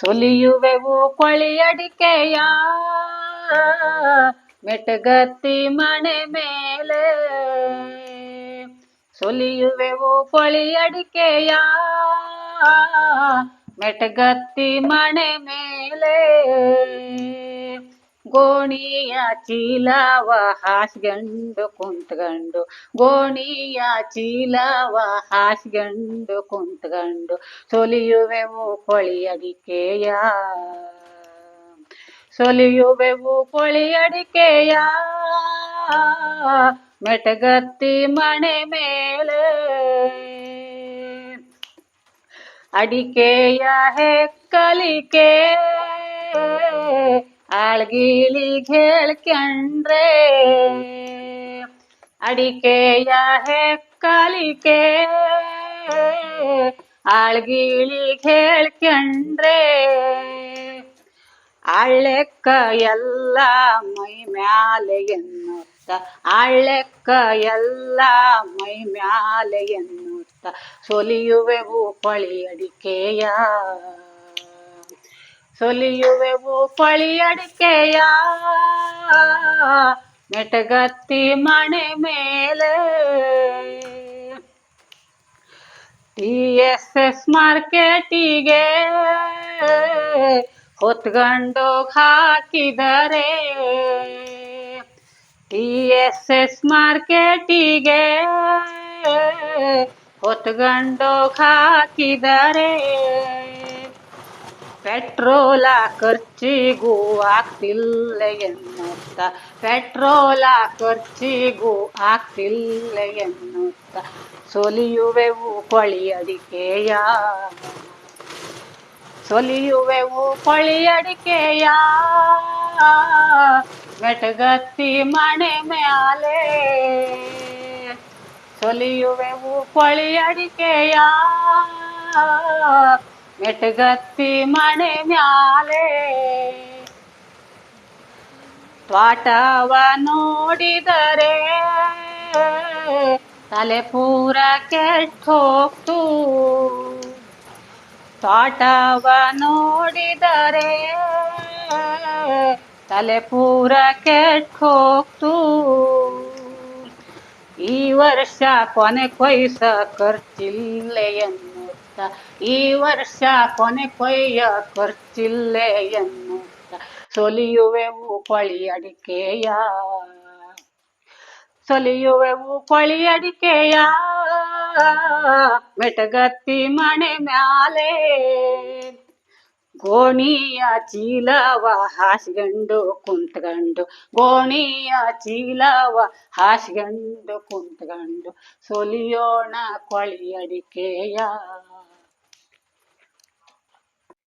ಸುಲಿಯುವೆವು ಕೊಳಿಯಡಿಕೆಯ ಮೆಟಗತ್ತಿ ಮನೆ ಮೇಲೆ. ಸುಲಿಯುವೆವು ಕೊಳಿಯಡಿಕೆಯ ಮೆಟಗತ್ತಿ ಮನೆ ಮೇಲೆ. ಗೋಣಿಯ ಚೀಲವ ಹಾಸ್ಗಂಡು ಕುಂತ್ಗಂಡು ಗೋಣಿಯ ಚೀಲವ ಹಾಸ್ಗಂಡು ಕುಂತ್ಗಂಡು ಸೊಲಿಯುವೆವು ಕೊಳಿಯಡಿಕೆಯ. ಸೊಲಿಯುವೆವು ಕೊಳಿಯಡಿಕೆಯ. ಮೆಟಗತ್ತಿ ಮಣೆ ಮೇಲೆ. ಅಡಿಕೆಯ ಹೆಕ್ಕಲಿಕೆ. ಆಳ್ಗಿಳಿಗ್ ಹೇಳ್ಕೊಂಡ್ರೆ ಅಡಿಕೆಯ ಹೆಕ್ಕಲಿಕೆ. ಆಳ್ಗಿಳಿಗ್ ಹೇಳ್ಕೊಂಡ್ರೆ ಅಳ್ಳೆಕ್ಕ ಎಲ್ಲ ಮೈ ಮ್ಯಾಲೆ ಎನ್ನುತ್ತ. ಅಳ್ಳೆಕ್ಕ ಎಲ್ಲ ಮೈ ಮ್ಯಾಲೆ ಎನ್ನುತ್ತ. ಸೊಲಿಯುವೆವು ಪಳಿ ಅಡಿಕೆಯ ಸೊಲಿಯುವೆವು ಪಳಿಯಡಿಕೆಯ ಮೆಟಗತ್ತಿ ಮಣೆ ಮೇಲೆ. ಟಿ ಎಸ್ ಎಸ್ ಮಾರ್ಕೆಟಿಗೆ ಹೊತ್ಕೊಂಡು ಹಾಕಿದರೆ. ಟಿ ಎಸ್ ಎಸ್ ಮಾರ್ಕೆಟಿಗೆ ಹೊತ್ಕೊಂಡು ಹಾಕಿದರೆ. ಪೆಟ್ರೋಲ ಖರ್ಚಿಗೂ ಆಗ್ತಿಲ್ಲ ಎನ್ನುತ್ತ ಪೆಟ್ರೋಲ ಖರ್ಚಿಗೂ ಆಗ್ತಿಲ್ಲ ಎನ್ನುತ್ತ ಸೊಲಿಯುವೆವು ಕೊಳಿ ಅಡಿಕೆಯ ಸೊಲಿಯುವೆವು ಕೊಳಿ ಅಡಿಕೆಯ ಮೆಟಗತ್ತಿ ಮಣೆ ಮ್ಯಾಲೆ. ಸೊಲಿಯುವೆವು ಕೊಳಿ ಅಡಿಕೆಯ ಮೆಟಗತ್ತಿ ಮಣೆ ಮ್ಯಾಲೆ. ತ್ವಾಟವ ನೋಡಿದರೆ ತಲೆ ಪೂರ ಕೆಟ್ಟೋಗ್ತು ತ್ವಾಟವ ನೋಡಿದರೆ ತಲೆ ಪೂರ ಕೆಟ್ಟೋಗ್ತು ಈ ವರ್ಷ ಕೊನೆ ಕೊಯ್ಸ ಖರ್ಚಿಲ್ಲ ಈ ವರ್ಷ ಕೊನೆ ಕೊಯ್ಯ ಕೊರ್ಚಿಲ್ಲ ಎನ್ನುತ್ತ. ಸೊಲಿಯುವೆವು ಕೊಳಿ ಅಡಿಕೆಯ. ಸೊಲಿಯುವೆವು ಕೊಳಿ ಅಡಿಕೆಯ. ಮೆಟಗತ್ತಿ ಮಣೆ ಮ್ಯಾಲೆ. ಗೋಣಿಯ ಚೀಲವ ಹಾಸ್ಗಂಡು ಕುಂತ್ಗಂಡು ಗೋಣಿಯ ಚೀಲವ ಹಾಸ್ಗಂಡು ಕುಂತ್ಗಂಡು ಸೊಲಿಯೋಣ ಕೊಳಿ ಅಡಿಕೆಯ.